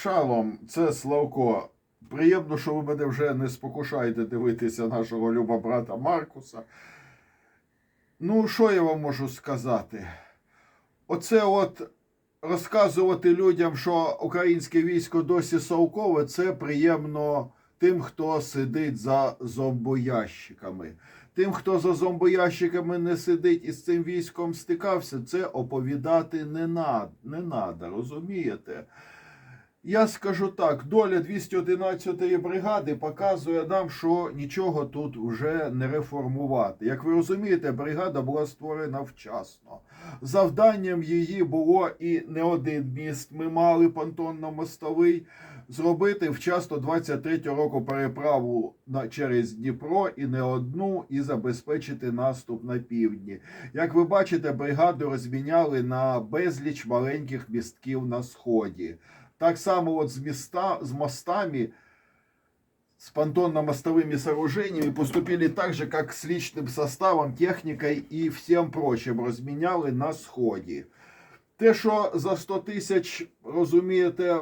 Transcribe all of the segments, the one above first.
Шалом, це Славко. Приємно, що ви мене вже не спокушаєте дивитися нашого люба брата Маркуса. Ну, що я вам можу сказати? Оце от розказувати людям, що українське військо досі совкове, це приємно тим, хто сидить за зомбоящиками. Тим, хто за зомбоящиками не сидить і з цим військом стикався, це оповідати не надо, не надо, розумієте? Я скажу так: доля 211-ї бригади показує нам, що нічого тут вже не реформувати. Як ви розумієте, бригада була створена вчасно. Завданням її було і не один міст. Ми мали понтонно-мостовий зробити вчасно 23 року переправу на через Дніпро і не одну, і забезпечити наступ на півдні. Як ви бачите, бригаду розміняли на безліч маленьких містків на сході. Так само от з, міста, з мостами, с понтонно-мостовыми сооружениями поступили так же, как с личным составом, техникой и всем прочим розміняли на сході. Те, що за 100 тисяч, розумієте,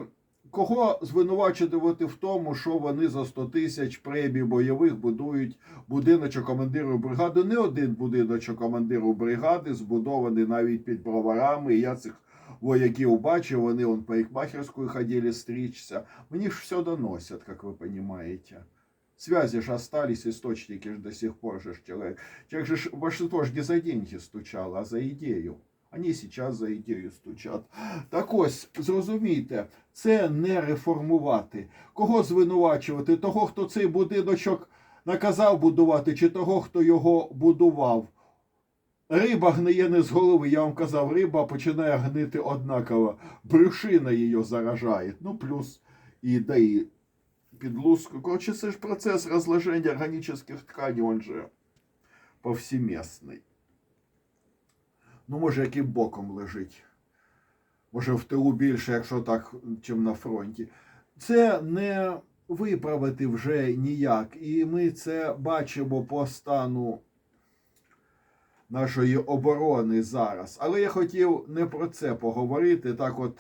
кого звинувачувати в тому, що вони за 100 тисяч премій бойових будують будиночок командиру бригади. Не один будиночок командиру бригади збудований навіть під броварами. І я цих вояків бачив, вони он парикмахерскую ходили стричься. Мне ж все доносят, как вы понимаете. Связи же остались, источники же до сих пор же ж человек. Человек же ж- большинство ж не за деньги стучало, а за идею. Они сейчас за ідею стучать. Так ось, зрозумійте, це не реформувати. Кого звинувачувати? Того, хто цей будиночок наказав будувати, чи того, хто його будував? Риба гниє не з голови, я вам казав, риба починає гнити однаково. Брюшина її заражає. Ну, плюс і да і підлузку. Коротше, це ж процес розложення органічних тканей, він же повсемісний. Ну, може, яким боком лежить. Може, в тилу більше, якщо так, чим на фронті. Це не виправити вже ніяк. І ми це бачимо по стану нашої оборони зараз. Але я хотів не про це поговорити. Так, от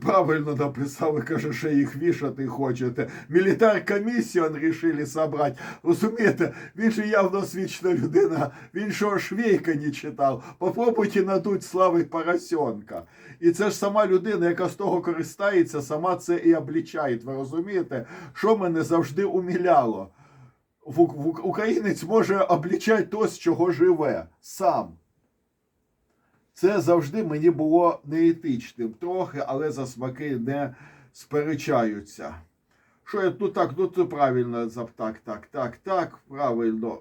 правильно написали, каже, що їх вішати хочете. Мілітар комісію он рішили собрати. Розумієте, він же явно освічена людина. Він що швейка не читав. Попробуйте надуть слави поросенка. І це ж сама людина, яка з того користається, сама це і облічає. Ви розумієте, що мене завжди уміляло українець може облічати то, з чого живе сам. Це завжди мені було неетичним трохи, але за смаки не сперечаються. Що я ну так, ну це правильно, так, так, так, так, правильно.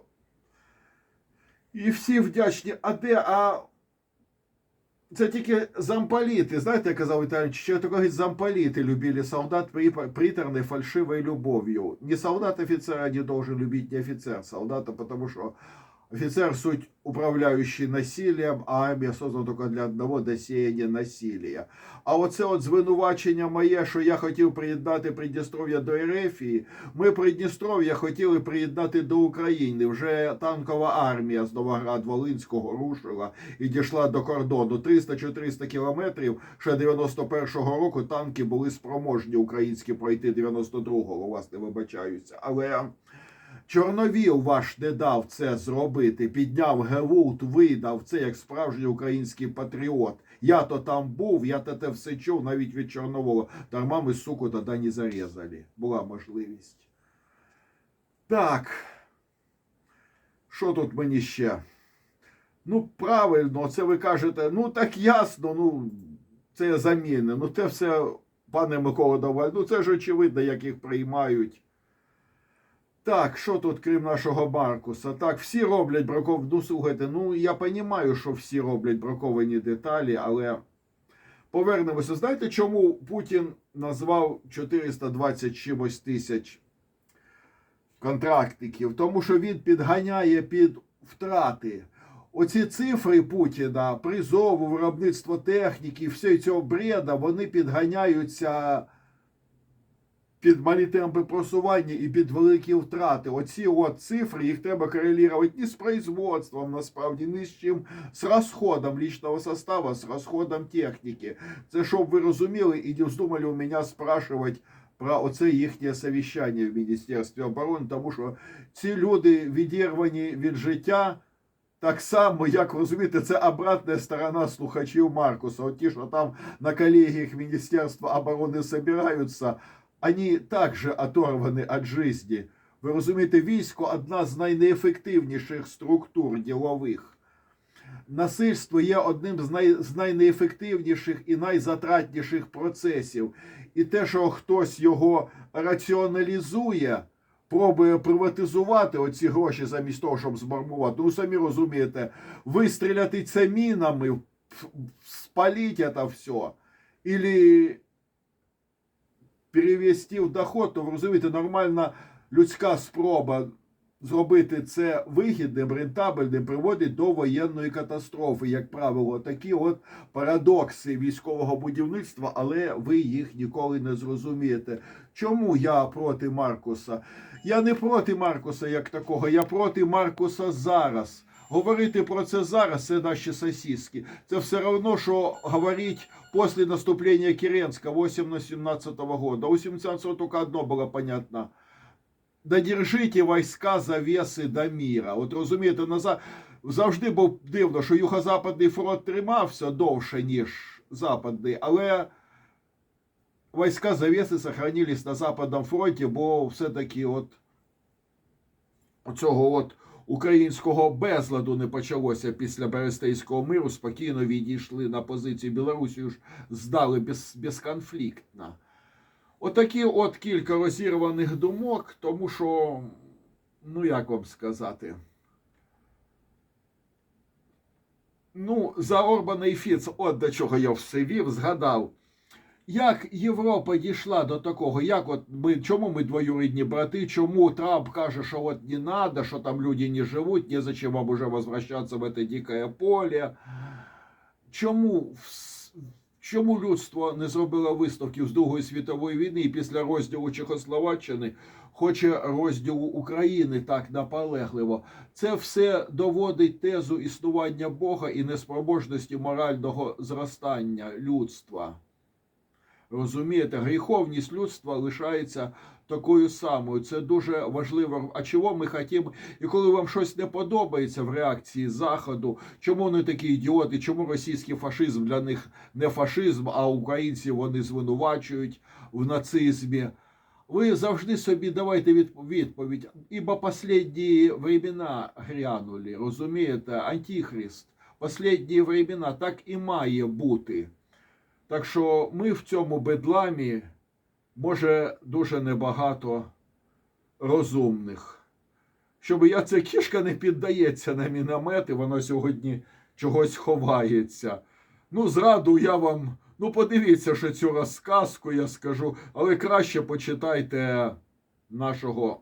І всі вдячні. А де? А це тільки замполіти. Знаєте, я казав Віталій, що таке замполіти любили солдат при, приторной фальшивой любовью. Не солдат офіцера не должен любить не офицер солдата, потому что офицер суть управляющий насилием, а армія создана тільки для одного досіяння насилия. А оце от звинувачення моє, що я хотів приєднати Придністров'я до Ерефії. Ми Придністров'я хотіли приєднати до України. Вже танкова армія з Новоград-Волинського рушила і дійшла до кордону. 300-400 кілометрів ще 91-го року танки були спроможні українські пройти 92-го, власне, вибачаюся. Але Чорновіл ваш не дав це зробити, підняв Гевулт, видав це як справжній український патріот. Я то там був, я то те все чув навіть від Чорновола. Дарма ми, суку, тоді не зарізали. Була можливість. Так. Що тут мені ще? Ну, правильно, це ви кажете, ну так ясно, ну це заміни. Ну, це все, пане Микола Давай, ну це ж очевидно, як їх приймають. Так, що тут, крім нашого Маркуса? Так, всі роблять браковані. Ну, слухайте, ну я розумію, що всі роблять браковані деталі, але повернемося. Знаєте, чому Путін назвав 420 чимось тисяч контрактників? Тому що він підганяє під втрати. Оці цифри Путіна, призову, виробництво техніки, все цього бреда, вони підганяються під малі темпи просування і під великі втрати. Оці от цифри їх треба корелювати не з производством, насправді, ні з чим, з розходом личного состава, з розходом техніки. Це щоб ви розуміли і не вздумали у мене спрашувати про оце їхнє совіщання в Міністерстві оборони, тому що ці люди відірвані від життя. Так само, як розумієте, це обратна сторона слухачів Маркуса. От ті, що там на колегіях Міністерства оборони збираються, вони також оторвані від житті. Ви розумієте, військо одна з найнеефективніших структур ділових. Насильство є одним з, най, з найнеефективніших і найзатратніших процесів. І те, що хтось його раціоналізує, пробує приватизувати оці гроші замість того, щоб змармувати. Ну, самі розумієте, вистріляти це мінами, спалити це все, или перевести в доход, то розумієте, нормальна людська спроба зробити це вигідним, рентабельним, приводить до воєнної катастрофи, як правило, такі от парадокси військового будівництва, але ви їх ніколи не зрозумієте. Чому я проти Маркуса? Я не проти Маркуса як такого, я проти Маркуса зараз. Говорити про це зараз це наші сосиски. Це все одно, що говорити після наступлення Керенська 18 года. У 17 только одно було понятно. Додержите війська завеси до міра. От розумієте, назад завжди був дивно, що Юго-Западний фронт тримався довше, ніж Западний, але війська завеси сохранились на Западному фронті, бо все-таки от цього от українського безладу не почалося після Берестейського миру, спокійно відійшли на позицію Білорусі, ж здали без, безконфліктно. Отакі от кілька розірваних думок, тому що, ну як вам сказати, ну, за Орбана і Фіц, от до чого я все вів, згадав. Як Європа дійшла до такого, як от ми, чому ми двоюрідні брати, чому Трамп каже, що от не надо, що там люди не живуть, незачем вам уже возвращаться в це дике поле. Чому, чому людство не зробило висновків з Другої світової війни і після розділу Чехословаччини хоче розділу України так наполегливо? Це все доводить тезу існування Бога і неспроможності морального зростання людства. Розумієте, гріховність людства лишається такою самою. Це дуже важливо. А чого ми хотімо? І коли вам щось не подобається в реакції Заходу, чому вони такі ідіоти? Чому російський фашизм для них не фашизм, а українців вони звинувачують в нацизмі? Ви завжди собі давайте відп- відповідь. Ібо останні времена грянули, розумієте? Антихрист. Последні времена так і має бути. Так що ми в цьому бедламі, може, дуже небагато розумних. Щоб я ця кішка не піддається на міномети, вона сьогодні чогось ховається. Ну, зраду я вам. Ну, подивіться, що цю розказку я скажу, але краще почитайте нашого.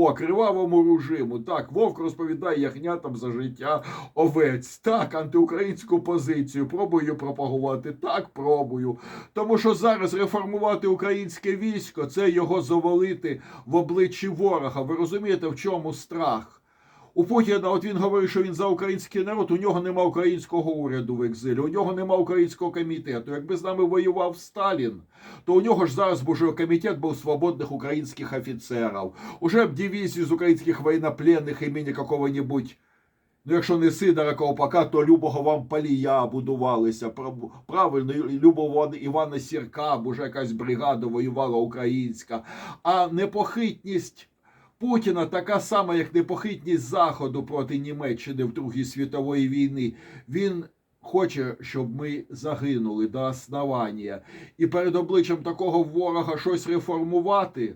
О, кривавому режиму. Так, Вовк розповідає ягнятам за життя овець. Так, антиукраїнську позицію. Пробую пропагувати. Так, пробую. Тому що зараз реформувати українське військо це його завалити в обличчі ворога. Ви розумієте, в чому страх? У Путіна, от він говорить, що він за український народ, у нього нема українського уряду в екзилі, у нього нема українського комітету. Якби з нами воював Сталін, то у нього ж зараз вже комітет був свободних українських офіцерів. Уже б дивізію з українських воєннопленних імені какого-нибудь, ну якщо не Сидора Ковпака, то любого вам палія будувалися. Правильно, любого Івана Сірка, б уже якась бригада воювала українська. А непохитність Путіна така сама, як непохитність Заходу проти Німеччини в Другій світової війни. Він хоче, щоб ми загинули до основання. І перед обличчям такого ворога щось реформувати.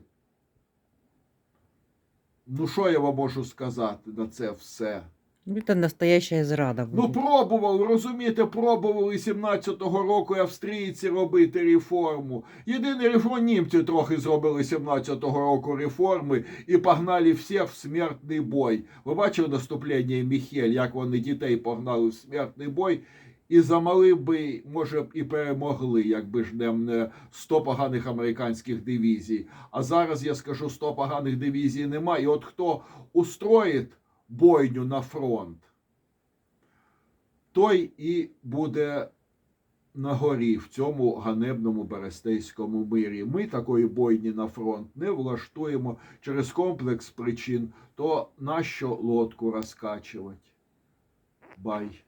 Ну, що я вам можу сказати на це все? Ну, Это настоящая зрада. Ну, будет. пробували, розумієте, пробували 17-го року австрійці робити реформу. Єдине реформ німці трохи зробили 17-го року реформи і погнали всіх в смертний бой. Ви бачили наступлення Міхель, як вони дітей погнали в смертний бой І замали би, може б, і перемогли, якби ж не- не 100 поганих американських дивізій. А зараз я скажу, 100 поганих дивізій немає. І от хто устроїть бойню на фронт, той і буде на горі в цьому ганебному Берестейському мирі. Ми такої бойні на фронт не влаштуємо через комплекс причин, то нащо лодку розкачувати? Бай.